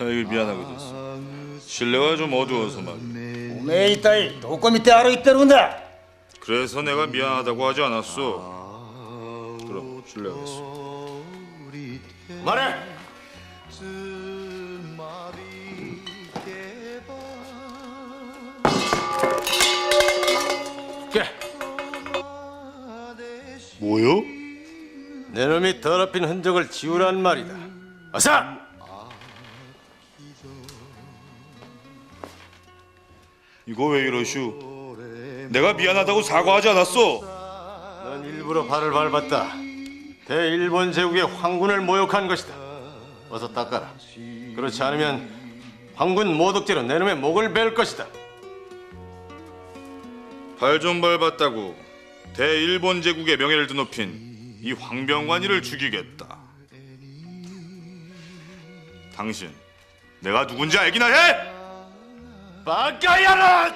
아이고 미안하게 됐어. 실내가 좀 어두워서 말. 몸에 있다이 도꺼 밑에 알아 있다는다. 그래서 내가 미안하다고 하지 않았어. 그럼 실례하겠어. 말해. 게. 뭐요? 내 놈이 더럽힌 흔적을 지우란 말이다. 어서! 이거 왜 이러슈? 내가 미안하다고 사과하지 않았어. 넌 일부러 발을 밟았다. 대일본 제국의 황군을 모욕한 것이다. 어서 닦아라. 그렇지 않으면 황군 모독죄로 내 놈의 목을 벨 것이다. 발 좀 밟았다고 대일본 제국의 명예를 드높인 이 황병관이를 죽이겠다. 당신 내가 누군지 알기나 해? バカ野郎